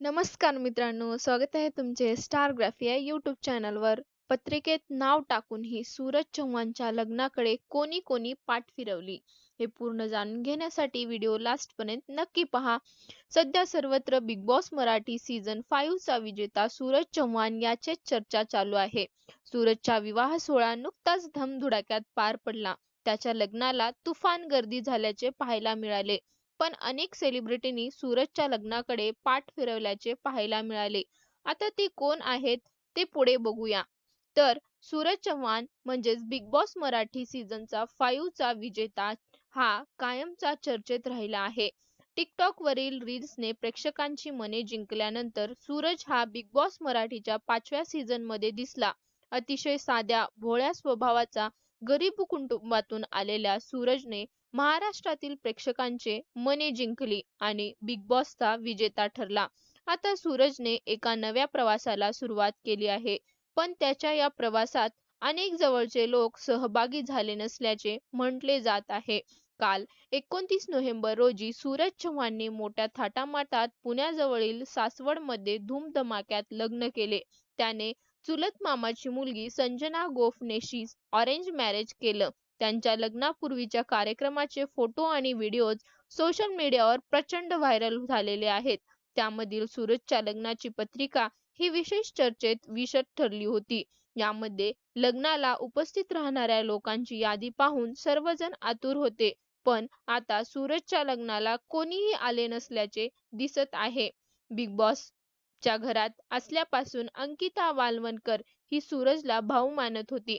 नमस्कार मित्रांनो स्वागत आहे तुमचे स्टार ग्राफी या यूट्यूब चॅनलवर पत्रिकेत नाव टाकूनही सूरज चव्हाणच्या लग्नाकडे कोणी कोणी पाठ फिरवली. हे पूर्ण जाणून घेण्यासाठी व्हिडिओ लास्टपर्यंत नक्की पहा. सध्या सर्वत्र बिग बॉस मराठी सीझन 5 चा विजेता सूरज चव्हाण याचेच चर्चा चालू आहे. सूरजचा विवाह सोहळा नुकताच धमधुडाक्यात पार पडला. त्याच्या लग्नाला तुफान गर्दी झाल्याचे पाहायला मिळाले. पण अनेक सेलिब्रिटींनी सूरजच्या लग्नाकडे पाठ फिरवल्याचे पाहायला मिळाले. आता ते कोण आहेत ते पुढे बघूया. तर सूरज चव्हाण म्हणजेच बिग बॉस मराठी सीझनचा 5 विजेता हा कायमचा चर्चेत राहिला आहे. टिकटॉक वरील रील्सने प्रेक्षकांची मने जिंकल्यानंतर सूरज हा बिग बॉस मराठीच्या पाचव्या सीझनमध्ये दिसला. अतिशय साध्या भोळ्या स्वभावाचा गरीब कुटुंबातून आलेल्या सूरजने महाराष्ट्रातील प्रेक्षकांचे मने जिंकली आणि बिग बॉसचा विजेता ठरला. आता सूरजने एका नव्या प्रवासाला सुरुवात केली आहे. पण त्याच्या या प्रवासात अनेक जवळचे लोक सहभागी झाले नसल्याचे म्हटले जात आहे. काल एकोणतीस नोव्हेंबर रोजी सूरज चव्हाणने मोठ्या थाटामाटात पुण्याजवळील सासवडमध्ये धूमधमाक्यात लग्न केले. त्याने चुलत मामाची मुलगी संजना गोफनेशी ऑरेंज मॅरेज केलं. त्यांच्या लग्नापूर्वीच्या कार्यक्रमाचे फोटो आणि व्हिडिओ सोशल मीडियावर प्रचंड व्हायरल झालेले आहेत. त्यामधील सूरजच्या लग्नाची पत्रिका ही विशेष चर्चेत विषय ठरली होती. यामध्ये लग्नाला उपस्थित राहणाऱ्या लोकांची यादी पाहून सर्वजण आतुर होते. पण आता सूरजच्या लग्नाला कोणीही आले नसल्याचे दिसत आहे. बिग बॉस च्या घरात असल्यापासून अंकिता वालवणकर ही सूरजला भाऊ मानत होती.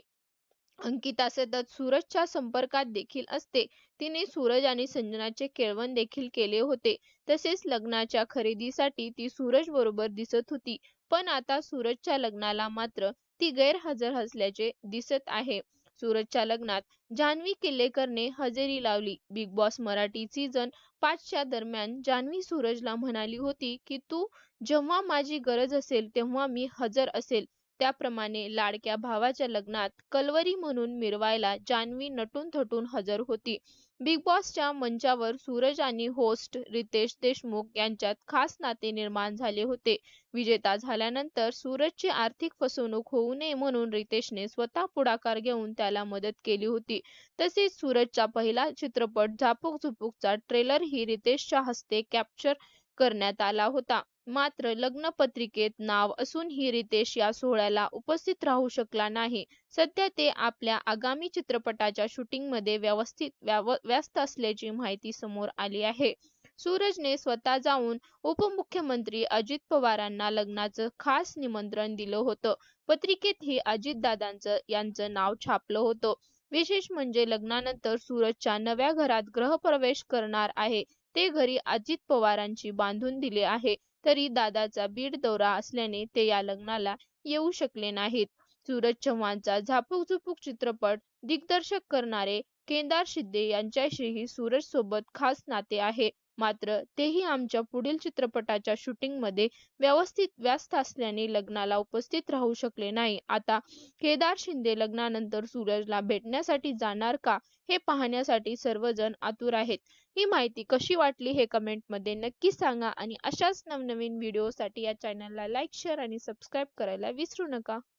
अंकिता सतत सूरजच्या संपर्कात देखील असते. तिने सूरज आणि संजनाचे केळवण देखील केले होते. तसेच लग्नाच्या खरेदीसाठी ती सूरज बरोबर दिसत होती. पण आता सूरजच्या लग्नाला मात्र ती गैरहजर असल्याचे दिसत आहे. सूरजच्या लग्नात जान्हवी किल्लेकरने हजेरी लावली. बिग बॉस मराठी सीझन पाचच्या दरम्यान जान्हवी सूरजला म्हणाली होती की तू जेव्हा माझी गरज असेल तेव्हा मी हजर असेल. त्याप्रमाणे लाडक्या भावाच्या लग्नात कलवरी म्हणून मिरवायला जान्हवी नटून थटून हजर होती. बिग बॉसच्या मंचावर सूरज आणि होस्ट रितेश देशमुख यांच्यात खास नाते निर्माण झाले होते. विजेता झाल्यानंतर सूरजची आर्थिक फसवणूक होऊ नये म्हणून रितेशने स्वतः पुढाकार घेऊन त्याला मदत केली होती. तसेच सूरजचा पहिला चित्रपट झापूक झुपूकचा ट्रेलर ही रितेशच्या हस्ते कॅप्चर करण्यात आला होता. मात्र लग्न पत्रिकेत नाव असूनही रितेश या सोहळ्याला उपस्थित राहू शकला नाही. सध्या ते आपल्या आगामी चित्रपटाच्या शूटिंगमध्ये व्यवस्थित व्यस्त असल्याची माहिती समोर आली आहे. सूरजने स्वतः जाऊन उपमुख्यमंत्री अजित पवारांना लग्नाचं खास निमंत्रण दिलं होतं. पत्रिकेत अजित अजितदादांचं यांचं नाव छापलं होतं. विशेष म्हणजे लग्नानंतर सूरजच्या नव्या घरात ग्रहप्रवेश करणार आहे. ते घरी अजित पवारांची बांधून दिले आहे. तरी दादाचा बीड दौरा असल्याने ते या लग्नाला येऊ शकले नाहीत. सूरज चव्हाणचा झापूक झुपूक चित्रपट दिग्दर्शक करणारे केदार शिंदे यांच्याशीही सूरज सोबत खास नाते आहे. मात्र तेही आमच्या पुढील चित्रपटाच्या शूटिंगमध्ये व्यवस्थित व्यस्त असल्याने लग्नाला उपस्थित राहू शकले नाही. आता केदार शिंदे लग्नानंतर सूरजला भेटण्यासाठी जाणार का हे पाहण्यासाठी सर्वजण आतुर आहेत. ही माहिती कशी वाटली हे कमेंटमध्ये नक्की सांगा आणि अशाच नवनवीन व्हिडिओसाठी या चॅनलला लाईक शेअर आणि सबस्क्राईब करायला विसरू नका.